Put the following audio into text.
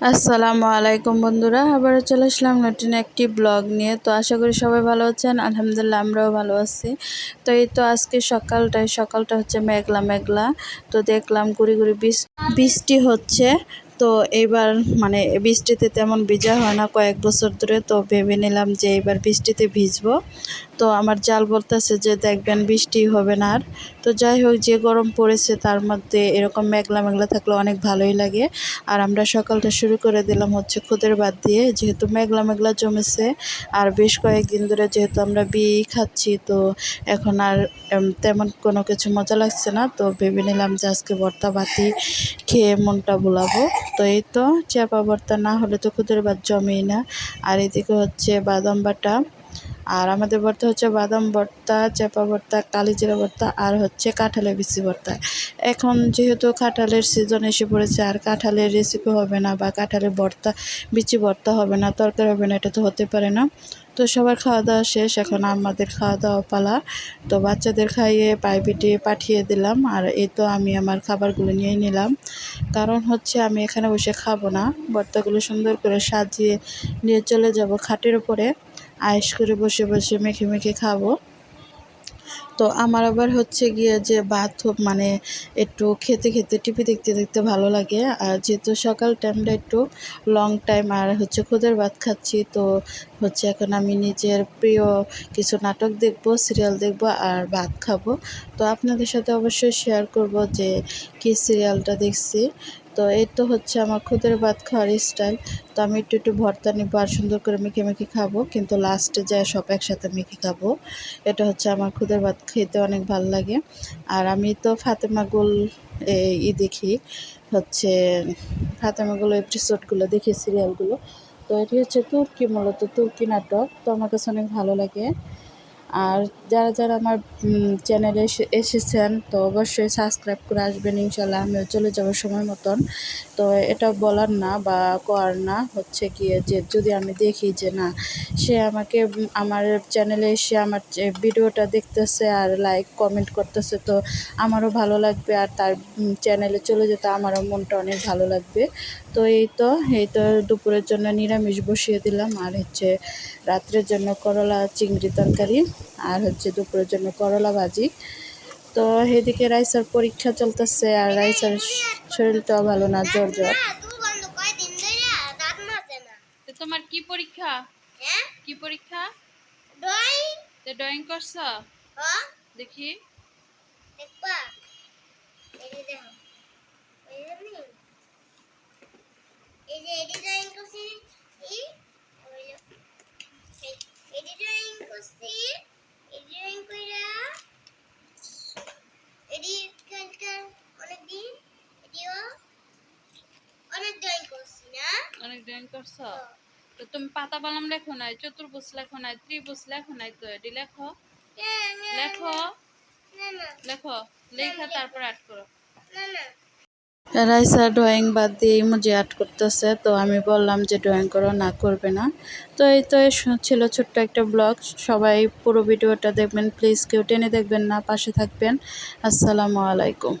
আসসালামু আলাইকুম বন্ধুরা, আবারও চলে আসলাম নতুন একটি ব্লগ নিয়ে। তো আশা করি সবাই ভালো আছেন, আলহামদুলিল্লাহ আমরাও ভালো আছি। তো এই তো আজকে সকালটায়, সকালটা হচ্ছে মেঘলা মেঘলা। তো দেখলাম গুড়ি গুড়ি বৃষ্টি হচ্ছে। তো এইবার মানে বৃষ্টিতে তেমন ভিজা হয় না কয়েক বছর ধরে, তো ভেবে নিলাম যে এবার বৃষ্টিতে ভিজবো। তো আমার জাল বলতেছে যে দেখবেন বৃষ্টি হবে না আর। তো যাই হোক, যে গরম পড়েছে তার মধ্যে এরকম মেঘলা মেঘলা থাকলে অনেক ভালোই লাগে। আর আমরা সকালটা শুরু করে দিলাম হচ্ছে খুদের বাদ দিয়ে, যেহেতু মেঘলা মেঘলা জমেছে আর বেশ কয়েকদিন ধরে যেহেতু আমরা বি খাচ্ছি, তো এখন আর তেমন কোনো কিছু মজা লাগছে না। তো ভেবে নিলাম যে আজকে ভর্তা বাতি খেয়ে মনটা ভোলাবো। তো এই তো চাপা বর্তা না হলে তো খুদের ভাত জমেই না। আর এদিকে হচ্ছে বাদাম বাটা। আর আমাদের ভর্তা হচ্ছে বাদাম ভর্তা, চেপা ভর্তা, কালিজিরা ভর্তা আর হচ্ছে কাঁঠালের বিচি ভর্তা। এখন যেহেতু কাঁঠালের সিজন এসে পড়েছে, আর কাঁঠালের রেসিপি হবে না বা কাঁঠালের ভর্তা, বিচি ভর্তা হবে না, তরকারি হবে না, এটা তো হতে পারে না। তো সবার খাওয়া দাওয়া শেষ, এখন আমাদের খাওয়া দাওয়া পালা। তো বাচ্চাদের খাইয়ে পাইপিটে পাঠিয়ে দিলাম, আর এই তো আমি আমার খাবারগুলো নিয়ে নিলাম। কারণ হচ্ছে আমি এখানে বসে খাব না, ভর্তাগুলো সুন্দর করে সাজিয়ে নিয়ে চলে যাব খাটের উপরে। আয়েস করে বসে বসে মেখে মেখে খাব। তো আমার আবার হচ্ছে গিয়ে যে ভাত মানে একটু খেতে খেতে, টিভি দেখতে দেখতে ভালো লাগে। আর যেহেতু সকাল টাইমটা একটু লং টাইম আর হচ্ছে খুদের ভাত খাচ্ছি, তো হচ্ছে এখন আমি নিজের প্রিয় কিছু নাটক দেখব সিরিয়াল দেখব আর ভাত খাব। তো আপনাদের সাথে অবশ্যই শেয়ার করব যে কী সিরিয়ালটা দেখছি। তো এই তো হচ্ছে আমার খুদের ভাত খাওয়ার স্টাইল তো আমি একটু একটু ভর্তা নিব আর সুন্দর করে মেখে মেখে খাব। কিন্তু লাস্টে যায় সব একসাথে মেখে খাব। এটা হচ্ছে আমার খুদের ভাত খেতে অনেক ভালো লাগে। আর আমি তো ফাতেমা গোল ই দেখি, হচ্ছে ফাতেমা গোল এপিসোডগুলো দেখি সিরিয়ালগুলো তো এটি হচ্ছে তুর্কি মূলত, তুর্কি নাটক। তো আমার কাছে অনেক ভালো লাগে। আর যারা যারা আমার চ্যানেলে এসেছেন, তো অবশ্যই সাবস্ক্রাইব করে আসবেন, ইনশাল্লাহ আমিও চলে যাব সময় মতন। তো এটা বলার না বা করার না, হচ্ছে গিয়ে যে যদি আমি দেখি যে না, সে আমাকে, আমার চ্যানেলে এসে আমার ভিডিওটা দেখতেছে আর লাইক কমেন্ট করতেছে, তো আমারও ভালো লাগবে। আর তার চ্যানেলে চলে যেতে আমারও মনটা অনেক ভালো লাগবে। তো এই তো এই তো দুপুরের জন্য নিরামিষ বসিয়ে দিলাম। আর হচ্ছে রাত্রের জন্য করলা চিংড়ি তরকারি আর হচ্ছে দুপুরের জন্য করলা ভাজি। তো এদিকে রাইসার পরীক্ষা চলতেছে আর রাইসার শরীরটাও ভালো না জ্বর জ্বর। তোমার কি পরীক্ষা? হ্যাঁ? কি পরীক্ষা? ড্রয়িং। ড্রয়িং করছ? হ্যাঁ। দেখি। দেখবা এই যে দেখো এই যে এডি ড্রয়িং করছি এই এডি ড্রয়িং করছি এডি ড্রয়িং কইরা এডি কালকার অনেক দিন এডিও অনেক ড্রয়িং করছি না অনেক ড্রয়িং করছ? তো তুমি পাতা বালাম লেখো নাই, চতুর্ভুজ লেখো নাই, ত্রিভুজ লেখো নাই তো এডি লেখো। লেখো। লেখো। লেখা তারপর আট করো। রাইসা ড্রয়িং বাদ দিয়ে ইমোজি আর্ট করতেছে, তো আমি বললাম যে ড্রয়িং করো, না করবে না। তো এই তো ছিল ছোট্ট একটা ব্লগ সবাই পুরো ভিডিওটা দেখবেন প্লিজ কেউ টেনে দেখবেন না, পাশে থাকবেন। আসসালামু আলাইকুম।